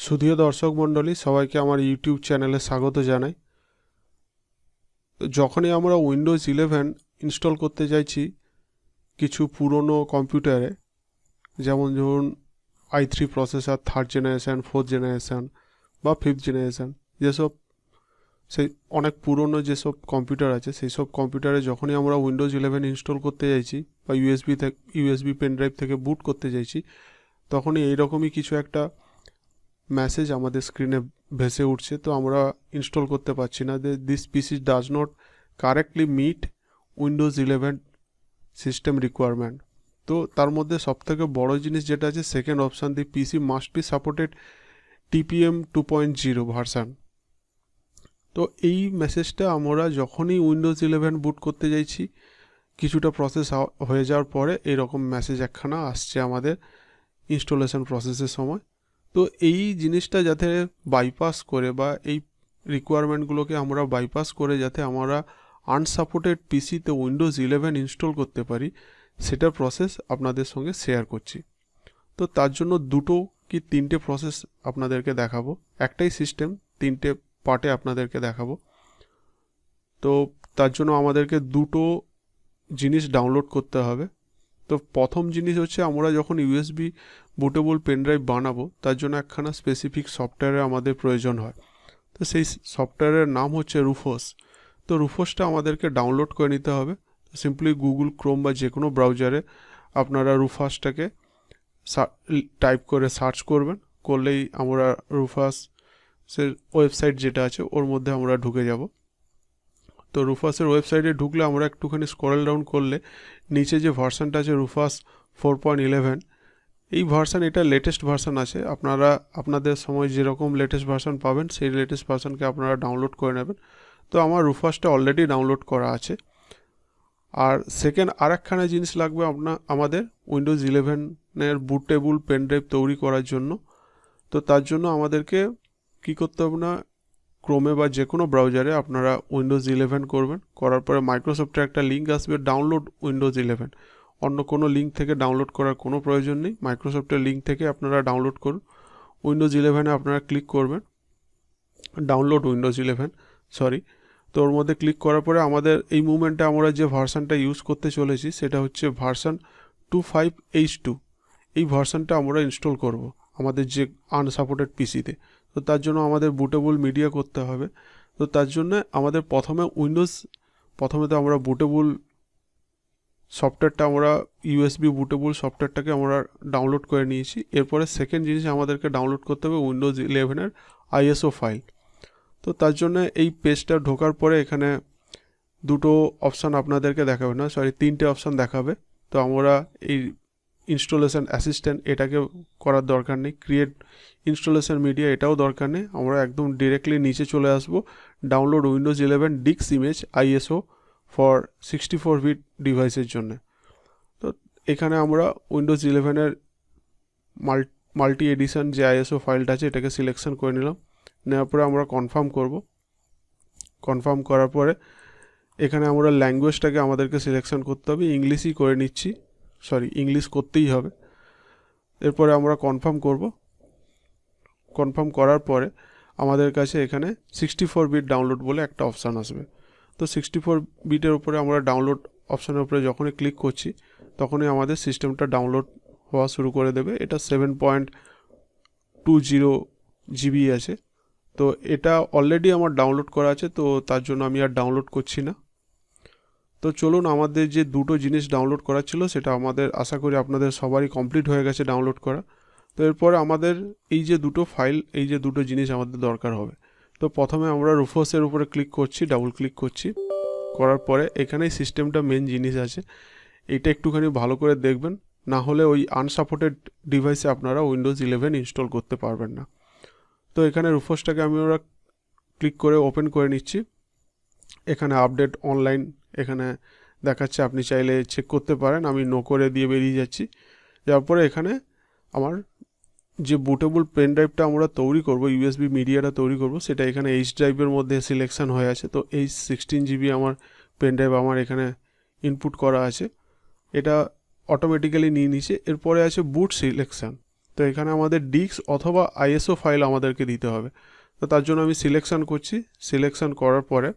সুধীয় দর্শক মণ্ডলী, সবাইকে আমার ইউটিউব চ্যানেলে স্বাগত জানাই। যখনই আমরা উইন্ডোজ ইলেভেন ইনস্টল করতে চাইছি কিছু পুরনো কম্পিউটারে, যেমন ধরুন I three processor third generation fourth generation বা ফিফথ জেনারেশান যেসব সেই অনেক পুরনো যেসব কম্পিউটার আছে সেই সব কম্পিউটারে যখনই আমরা উইন্ডোজ ইলেভেন ইনস্টল করতে চাইছি বা ইউএসবি থেকে ইউএসবি পেন ড্রাইভ থেকে বুট করতে চাইছি তখনই এইরকমই কিছু একটা মেসেজ আমাদের স্ক্রিনে ভেসে উঠছে, তো আমরা ইনস্টল করতে পারছি না। This PC does not correctly meet Windows eleven system requirement তো তার মধ্যে সবথেকে বড় জিনিস যেটা আছে second option the PC must be supported TPM two point zero version তো এই মেসেজটা আমরা যখনই উইন্ডোজ ইলেভেন বুট করতে যাইছি, কিছুটা প্রসেস হয়ে যাওয়ার পরে এরকম মেসেজ একখানা আসছে আমাদের ইনস্টলেশন প্রসেসের সময়। তো এই জিনিসটা যাতে বাইপাস করে বা এই রিকোয়ারমেন্টগুলোকে আমরা বাইপাস করে যাতে আমরা আনসাপোর্টেড পিসিতে উইন্ডোজ ইলেভেন ইনস্টল করতে পারি, সেটার প্রসেস আপনাদের সঙ্গে শেয়ার করছি। তো তার জন্য দুটো কি তিনটে প্রসেস আপনাদেরকে দেখাবো। একটাই সিস্টেম তিনটে পার্টে আপনাদেরকে দেখাবো। তো তার জন্য আমাদেরকে দুটো জিনিস ডাউনলোড করতে হবে। তো প্রথম জিনিস হচ্ছে আমরা যখন ইউএসবি বুটেবল পেনড্রাইভ বানাবো, তার জন্য একখানা স্পেসিফিক সফটওয়্যারের আমাদের প্রয়োজন হয়। তো সেই সফটওয়্যারের নাম হচ্ছে রুফোস তো রুফোসটা আমাদেরকে ডাউনলোড করে নিতে হবে। সিম্পলি গুগল ক্রোম বা যে কোনো ব্রাউজারে আপনারা রুফাসটাকে টাইপ করে সার্চ করবেন। করলেই আমরা রুফাস সে ওয়েবসাইট যেটা আছে, ওর মধ্যে আমরা ঢুকে যাব। তো রুফাসের ওয়েবসাইটে ঢুকলে আমরা একটুখানি স্কোরেল ডাউন করলে নিচে যে ভার্সানটা আছে রুফাস ফোর পয়েন্ট ইলেভেন এই ভার্সান এটা লেটেস্ট ভার্সান আছে। আপনারা, আপনাদের সময় যেরকম লেটেস্ট ভার্সান পাবেন, সেই লেটেস্ট ভার্সানকে আপনারা ডাউনলোড করে নেবেন। তো আমার রুফাসটা অলরেডি ডাউনলোড করা আছে। আর সেকেন্ড আর একখানা জিনিস লাগবে আপনার আমাদের উইন্ডোজ ইলেভেনের বুটেবল পেন ড্রাইভ তৈরি করার জন্য। তো তার জন্য আমাদেরকে কী করতে হবে না ক্রোমে বা যে কোনো ব্রাউজারে আপনারা উইন্ডোজ ইলেভেন করবেন। করার পরে মাইক্রোসফটের একটা লিঙ্ক আসবে ডাউনলোড উইন্ডোজ ইলেভেন অন্য কোনো লিঙ্ক থেকে ডাউনলোড করার কোনো প্রয়োজন নেই। মাইক্রোসফটের লিঙ্ক থেকে আপনারা ডাউনলোড করুন। উইন্ডোজ ইলেভেনে আপনারা ক্লিক করবেন। ডাউনলোড উইন্ডোজ ইলেভেন সরি তো ওর মধ্যে ক্লিক করার পরে আমাদের এই মুভমেন্টে আমরা যে ভার্সানটা ইউজ করতে চলেছি, সেটা হচ্ছে version two five H two এই ভার্সানটা আমরা ইনস্টল করব। আমাদের যে আনসাপোর্টেড পিসিতে তো। তার জন্য আমাদের বুটেবল মিডিয়া করতে হবে। তো তার জন্য আমাদের প্রথমে উইন্ডোজ প্রথমে তো আমরা বুটেবল সফটওয়্যারটা আমরা ইউএসবি বুটেবল সফটওয়্যারটাকে আমরা ডাউনলোড করে নিয়েছি। এরপরে সেকেন্ড জিনিস আমাদেরকে ডাউনলোড করতে হবে উইন্ডোজ ইলেভেনের আইএসও ফাইল তো তার জন্য এই পেজটা ঢোকার পরে এখানে দুটো অপশান আপনাদেরকে দেখাবে না সরি তিনটে অপশান দেখাবে। তো আমরা এই ইনস্টলেশন অ্যাসিস্ট্যান্ট এটাকে করার দরকার নেই ক্রিয়েট ইনস্টলেশন মিডিয়া এটাও দরকার নেই। আমরা একদম ডিরেক্টলি নিচে চলে আসব। ডাউনলোড উইন্ডোজ ইলেভেন ডিক্স image ISO for sixty four bit ডিভাইসের জন্য। তো এখানে আমরা উইন্ডোজ ইলেভেনের মাল মাল্টি এডিশন যে আইএসও ফাইলটা আছে, এটাকে সিলেকশন করে নিলাম। নেওয়ার পরে আমরা কনফার্ম করব। কনফার্ম করার পরে এখানে আমরা ল্যাঙ্গুয়েজটাকে আমাদেরকে সিলেকশন করতে হবে। ইংলিশই করে নিচ্ছি। সরি ইংলিশ করতেই হবে। এরপরে আমরা কনফার্ম করব। কনফার্ম করার পরে আমাদের কাছে এখানে সিক্সটি ফোর বিট ডাউনলোড বলে একটা অপশান আসবে। তো সিক্সটি ফোর বিটের উপরে আমরা ডাউনলোড অপশানের উপরে যখনই ক্লিক করছি, তখনই আমাদের সিস্টেমটা ডাউনলোড হওয়া শুরু করে দেবে। এটা seven point two zero GB আছে। তো এটা অলরেডি আমার ডাউনলোড করা আছে, তো তার জন্য আমি আর ডাউনলোড করছি না। তো চলুন আমাদের যে দুটো জিনিস ডাউনলোড করা ছিল, সেটা আমাদের, আশা করি আপনাদের সবারই কমপ্লিট হয়ে গেছে ডাউনলোড করা। তো এরপরে আমাদের এই যে দুটো ফাইল এই যে দুটো জিনিস আমাদের দরকার হবে। তো প্রথমে আমরা রুফোসের উপরে ক্লিক করছি ডাবল ক্লিক করছি। করার পরে এখানেই সিস্টেমটা মেন জিনিস আছে। এটা একটুখানি ভালো করে দেখবেন। না হলে ওই আনসাপোর্টেড ডিভাইসে আপনারা উইন্ডোজ ইলেভেন ইনস্টল করতে পারবেন না। তো এখানে রুফোসটাকে আমি ওরা ক্লিক করে ওপেন করে নিচ্ছি। এখানে আপডেট অনলাইন এখানে দেখাচ্ছে আপনি চাইলে চেক করতে পারেন, আমি নো করে দিয়ে বেরিয়ে যাচ্ছি। যাওয়ার পরে এখানে আমার যে বুটেবল পেন ড্রাইভটা আমরা তৈরি করব ইউএসবি মিডিয়াটা তৈরি করব, সেটা এখানে এইচ ড্রাইভের মধ্যে সিলেকশান হয়ে আছে। তো এই সিক্সটিন জিবি আমার পেন ড্রাইভ আমার এখানে ইনপুট করা আছে। এটা অটোমেটিক্যালি নিয়ে নিচ্ছে। এরপরে আছে বুট সিলেকশান তো এখানে আমাদের ডিক্স অথবা আইএসও ফাইল আমাদেরকে দিতে হবে। তো তার জন্য আমি সিলেকশান করছি। সিলেকশান করার পরে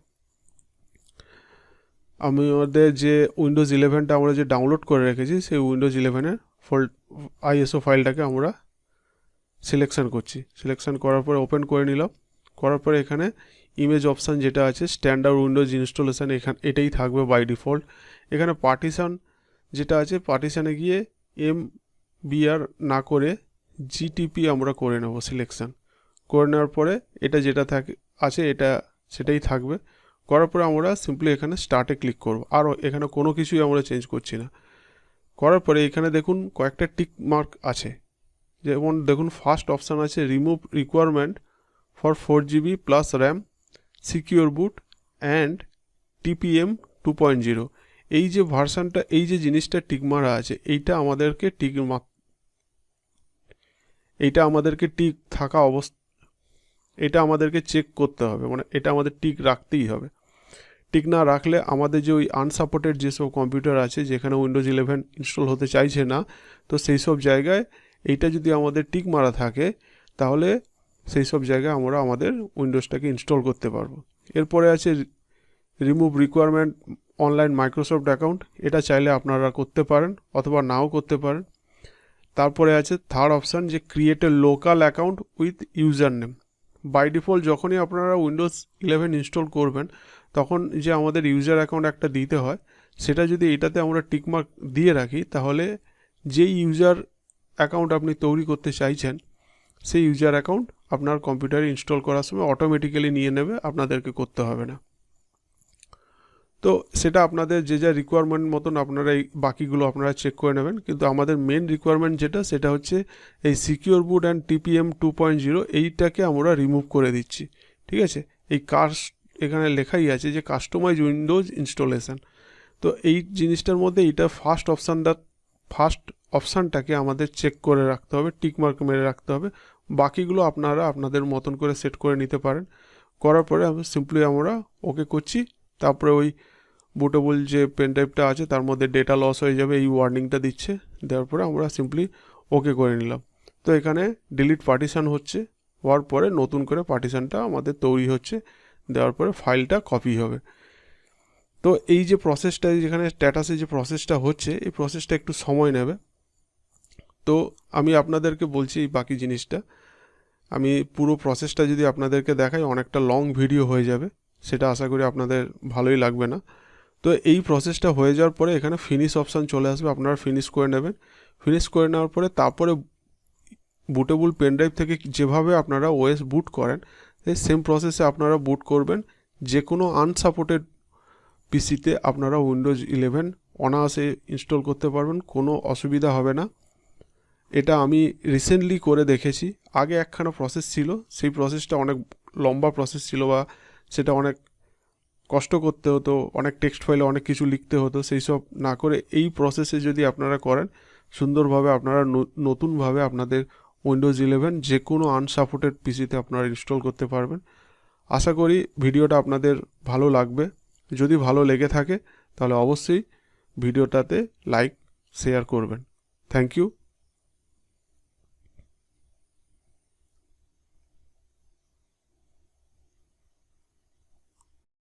আমি আমাদের যে উইন্ডোজ ইলেভেনটা আমরা যে ডাউনলোড করে রেখেছি, সেই উইন্ডোজ ইলেভেনের ফোল্ড আইএসও ফাইলটাকে আমরা সিলেকশান করছি। সিলেকশান করার পরে ওপেন করে নিলাম। করার পরে এখানে ইমেজ অপশান যেটা আছে স্ট্যান্ডার্ড উইন্ডোজ ইনস্টলেশান এখানে, এটাই থাকবে বাই ডিফল্ট এখানে পার্টিশান যেটা আছে পার্টিশানে গিয়ে এম বিআর না করে জিটিপি আমরা করে নেব সিলেকশান করে নেওয়ার পরে এটা যেটা থাকে, আছে এটা, সেটাই থাকবে। করার পরে আমরা সিম্পলি এখানে স্টার্টে ক্লিক করব। আরও এখানে কোনো কিছুই আমরা চেঞ্জ করছি না। করার পরে এখানে দেখুন কয়েকটা টিক মার্ক আছে। যেমন দেখুন ফার্স্ট অপশান আছে remove requirement for four GB plus RAM secure boot and TPM two point zero এই যে ভার্সানটা এই যে জিনিসটা টিক মারা আছে, এইটা আমাদেরকে টিক এইটা আমাদেরকে টিক থাকা অবস্থা এটা আমাদেরকে চেক করতে হবে। মানে এটা আমাদের টিক রাখতেই হবে। টিক না রাখলে আমাদের যে ওই আনসাপোর্টেড যেসব কম্পিউটার আছে, যেখানে উইন্ডোজ ইলেভেন ইনস্টল হতে চাইছে না, তো সেই সব জায়গায় এইটা যদি আমাদের টিক মারা থাকে, তাহলে সেই সব জায়গায় আমরা আমাদের উইন্ডোজটাকে ইনস্টল করতে পারব। এরপরে আছে remove requirement online Microsoft account এটা চাইলে আপনারা করতে পারেন অথবা নাও করতে পারেন। তারপরে আছে থার্ড অপশান যে create a local account with user name by default যখনই আপনারা উইন্ডোজ ইলেভেন ইনস্টল করবেন, তখন যে আমাদের ইউজার অ্যাকাউন্ট একটা দিতে হয়, সেটা যদি এটাতে আমরা টিকমার্ক দিয়ে রাখি, তাহলে যেই ইউজার অ্যাকাউন্ট আপনি তৈরি করতে চাইছেন, সেই ইউজার অ্যাকাউন্ট আপনার কম্পিউটারে ইনস্টল করার সময় অটোমেটিক্যালি নিয়ে নেবে, আপনাদেরকে করতে হবে না। তো সেটা আপনাদের যে যা রিকোয়ারমেন্ট মতন আপনারা এই বাকিগুলো আপনারা চেক করে নেবেন। কিন্তু আমাদের মেন রিকোয়ারমেন্ট যেটা, সেটা হচ্ছে এই secure boot and TPM two point zero এইটাকে আমরা রিমুভ করে দিচ্ছি। ঠিক আছে? এই কাস্ট এখানে লেখাই আছে যে কাস্টমাইজ উইন্ডোজ ইনস্টলেশন তো এই জিনিসটার মধ্যে এইটা ফার্স্ট অপশানটা ফার্স্ট অপশানটাকে আমাদের চেক করে রাখতে হবে টিকমার্ক মেরে রাখতে হবে। বাকিগুলো আপনারা আপনাদের মতন করে সেট করে নিতে পারেন। করার পরে সিম্পলি আমরা ওকে করছি। তারপরে ওই বুটেবল যে পেন ড্রাইভটা আছে, তার মধ্যে ডেটা লস হয়ে যাবে, এই ওয়ার্নিংটা দিচ্ছে। দেওয়ার পরে আমরা সিম্পলি ওকে করে নিলাম। তো এখানে ডিলিট পার্টিশান হচ্ছে, হওয়ার পরে নতুন করে পার্টিশানটা আমাদের তৈরি হচ্ছে, দেওয়ার পরে ফাইলটা কপি হবে। তো এই যে প্রসেসটা যেখানে স্ট্যাটাসে যে প্রসেসটা হচ্ছে, এই প্রসেসটা একটু সময় নেবে। তো আমি আপনাদেরকে বলছি এই বাকি জিনিসটা। আমি পুরো প্রসেসটা যদি আপনাদেরকে দেখাই, অনেকটা লং ভিডিও হয়ে যাবে। সেটা আশা করি আপনাদের ভালোই লাগবে না। তো এই প্রসেসটা হয়ে যাওয়ার পরে এখানে ফিনিশ অপশান চলে আসবে, আপনারা ফিনিশ করে নেবেন। ফিনিশ করে নেওয়ার পরে তারপরে বুটেবল পেনড্রাইভ থেকে যেভাবে আপনারা ওএস বুট করেন এই সেম প্রসেসে আপনারা বুট করবেন। যে কোনো আনসাপোর্টেড পিসিতে আপনারা উইন্ডোজ ইলেভেন অনায়াসে ইনস্টল করতে পারবেন, কোনো অসুবিধা হবে না। এটা আমি রিসেন্টলি করে দেখেছি। আগে একখানা প্রসেস ছিল, সেই প্রসেসটা অনেক লম্বা প্রসেস ছিল বা সেটা অনেক কষ্ট করতে হতো, অনেক টেক্সট ফাইলে অনেক কিছু লিখতে হতো, সেই সব না করে এই প্রসেসে যদি আপনারা করেন, সুন্দরভাবে আপনারা নতুনভাবে আপনাদের উইন্ডোজ ইলেভেন যে কোনো আনসাপোর্টেড পিসিতে আপনারা ইনস্টল করতে পারবেন। আশা করি ভিডিওটা আপনাদের ভালো লাগবে। যদি ভালো লেগে থাকে, তাহলে অবশ্যই ভিডিওটাতে লাইক শেয়ার করবেন। Thank you